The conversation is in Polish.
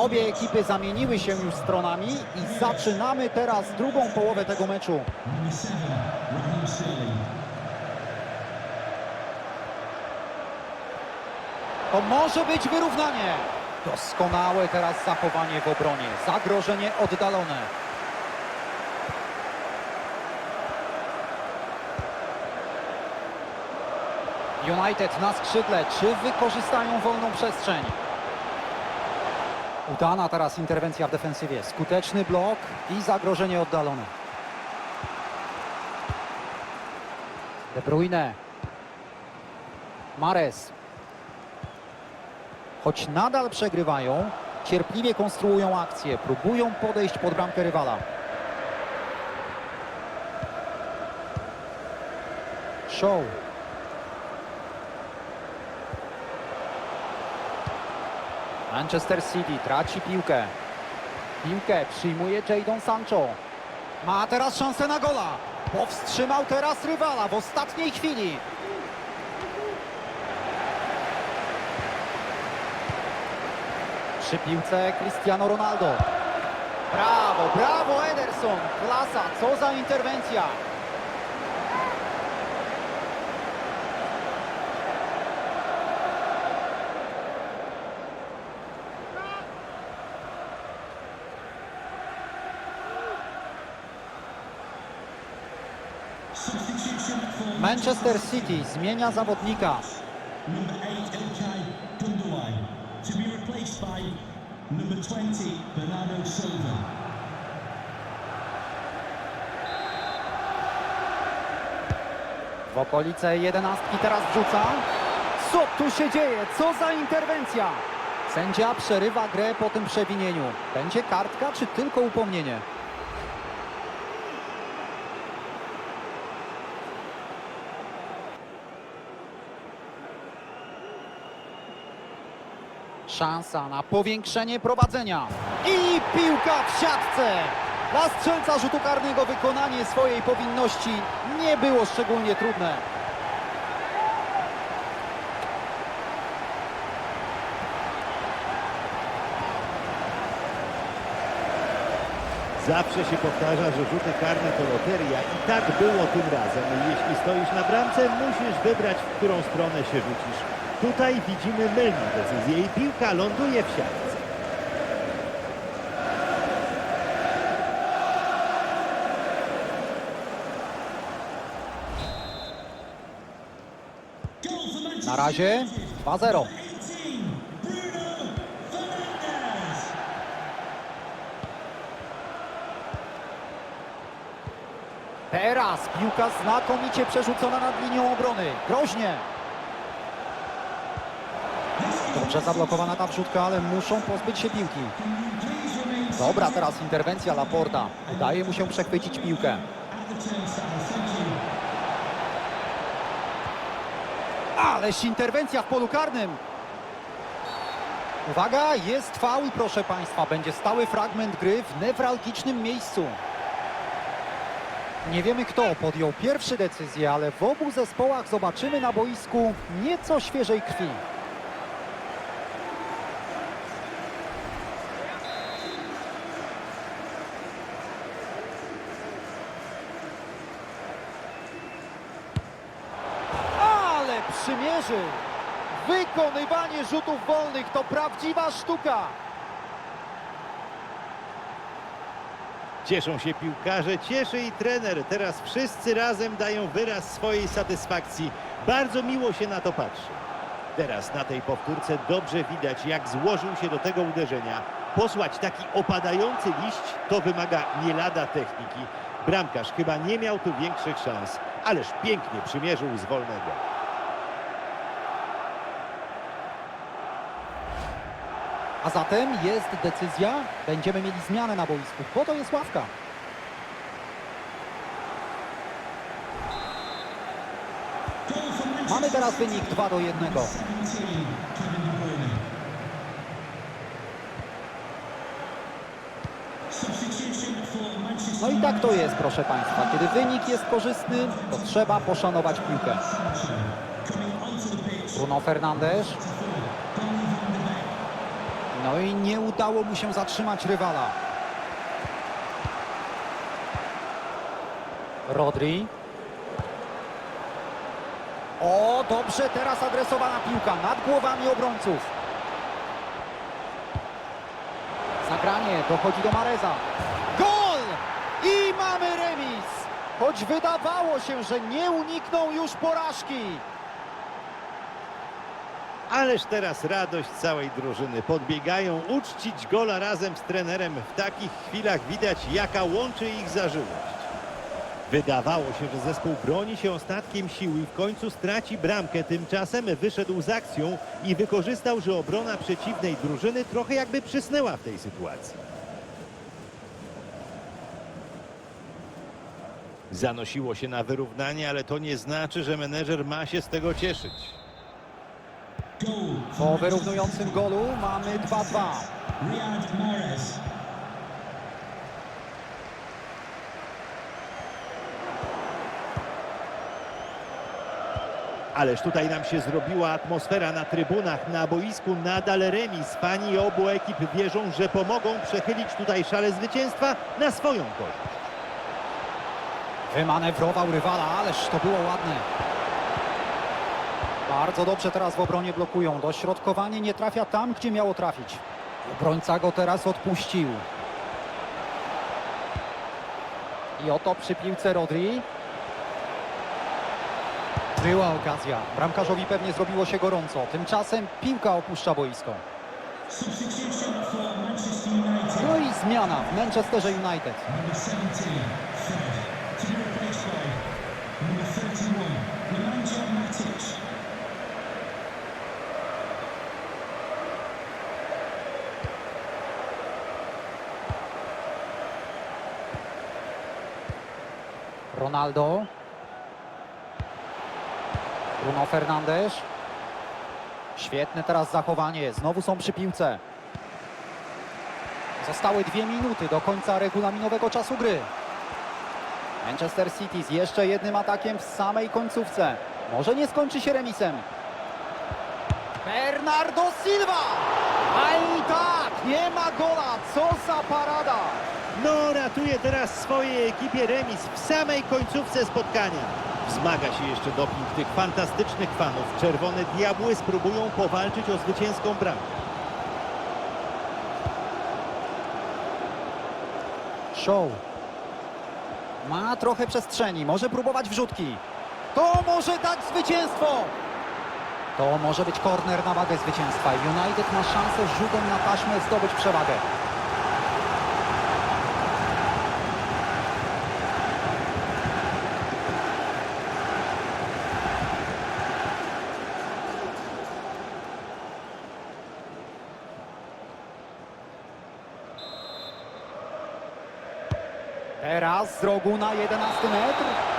Obie ekipy zamieniły się już stronami i zaczynamy teraz drugą połowę tego meczu. To może być wyrównanie. Doskonałe teraz zachowanie w obronie. Zagrożenie oddalone. United na skrzydle. Czy wykorzystają wolną przestrzeń? Udana teraz interwencja w defensywie. Skuteczny blok i zagrożenie oddalone. De Bruyne. Mares. Choć nadal przegrywają, cierpliwie konstruują akcję, próbują podejść pod bramkę rywala. Show. Manchester City traci piłkę. Piłkę przyjmuje Jadon Sancho. Ma teraz szansę na gola. Powstrzymał teraz rywala w ostatniej chwili. Przy piłce Cristiano Ronaldo. Brawo, brawo Ederson. Klasa, co za interwencja. Manchester City zmienia zawodnika. number eight, Ilkay Gundogan, to be replaced by number 20, Bernardo Silva. W okolice jedenastki teraz wrzuca. Co tu się dzieje? Co za interwencja? Sędzia przerywa grę po tym przewinieniu. Będzie kartka czy tylko upomnienie? Szansa na powiększenie prowadzenia. I piłka w siatce. Dla strzelca rzutu karnego wykonanie swojej powinności nie było szczególnie trudne. Zawsze się powtarza, że rzuty karne to loteria i tak było tym razem. Jeśli stoisz na bramce, musisz wybrać, w którą stronę się rzucisz. Tutaj widzimy mylną decyzję i piłka ląduje w siatce. Na razie United. 2-0. 18, Bruno Fernandes. Teraz piłka znakomicie przerzucona nad linią obrony. Groźnie. Dobrze zablokowana ta wrzutka, ale muszą pozbyć się piłki. Dobra, teraz interwencja Laporta. Udaje mu się przechwycić piłkę. Ależ interwencja w polu karnym. Uwaga, jest faul proszę Państwa, będzie stały fragment gry w newralgicznym miejscu. Nie wiemy kto podjął pierwszy decyzję, ale w obu zespołach zobaczymy na boisku nieco świeżej krwi. Ale przymierzy! Wykonywanie rzutów wolnych to prawdziwa sztuka! Cieszą się piłkarze, cieszy i trener. Teraz wszyscy razem dają wyraz swojej satysfakcji. Bardzo miło się na to patrzy. Teraz na tej powtórce dobrze widać, jak złożył się do tego uderzenia. Posłać taki opadający liść to wymaga nie lada techniki. Bramkarz chyba nie miał tu większych szans, ależ pięknie przymierzył z wolnego. A zatem jest decyzja, będziemy mieli zmianę na boisku. Po to jest ławka. Mamy teraz wynik 2 do 1. 17, Kevin De Bruyne. Substitution for Manchester No i tak to jest, proszę Państwa. Kiedy wynik jest korzystny, to trzeba poszanować piłkę. Bruno Fernandes. No i nie udało mu się zatrzymać rywala. Rodri. O, dobrze teraz adresowana piłka nad głowami obrońców. Zagranie, dochodzi do Mareza. Gol! I mamy remis! Choć wydawało się, że nie unikną już porażki. Ależ teraz radość całej drużyny. Podbiegają uczcić gola razem z trenerem. W takich chwilach widać, jaka łączy ich zażyłość. Wydawało się, że zespół broni się ostatkiem sił i w końcu straci bramkę. Tymczasem wyszedł z akcją i wykorzystał, że obrona przeciwnej drużyny trochę jakby przysnęła w tej sytuacji. Zanosiło się na wyrównanie, ale to nie znaczy, że menedżer ma się z tego cieszyć. Po wyrównującym golu mamy 2-2. Riyad Mahrez. Ależ tutaj nam się zrobiła atmosfera na trybunach, na boisku nadal remis. Fani obu ekip wierzą, że pomogą przechylić tutaj szale zwycięstwa na swoją korzyść. Wymanewrował rywala, ależ to było ładne. Bardzo dobrze teraz w obronie blokują. Dośrodkowanie nie trafia tam, gdzie miało trafić. Obrońca go teraz odpuścił. I oto przy piłce Rodri. Była okazja. Bramkarzowi pewnie zrobiło się gorąco. Tymczasem piłka opuszcza boisko. No i zmiana w Manchesterze United. Ronaldo. Bruno Fernandes. Świetne teraz zachowanie. Znowu są przy piłce. Zostały dwie minuty do końca regulaminowego czasu gry. Manchester City z jeszcze jednym atakiem w samej końcówce. Może nie skończy się remisem. Bernardo Silva! A i tak, nie ma gola. Co za parada! No, ratuje teraz swojej ekipie remis w samej końcówce spotkania. Wzmaga się jeszcze doping tych fantastycznych fanów. Czerwone diabły spróbują powalczyć o zwycięską bramkę. Show. Ma trochę przestrzeni, może próbować wrzutki. To może dać zwycięstwo! To może być korner na wagę zwycięstwa. United ma szansę rzutem na taśmę zdobyć przewagę. Teraz z rogu na 11 metr.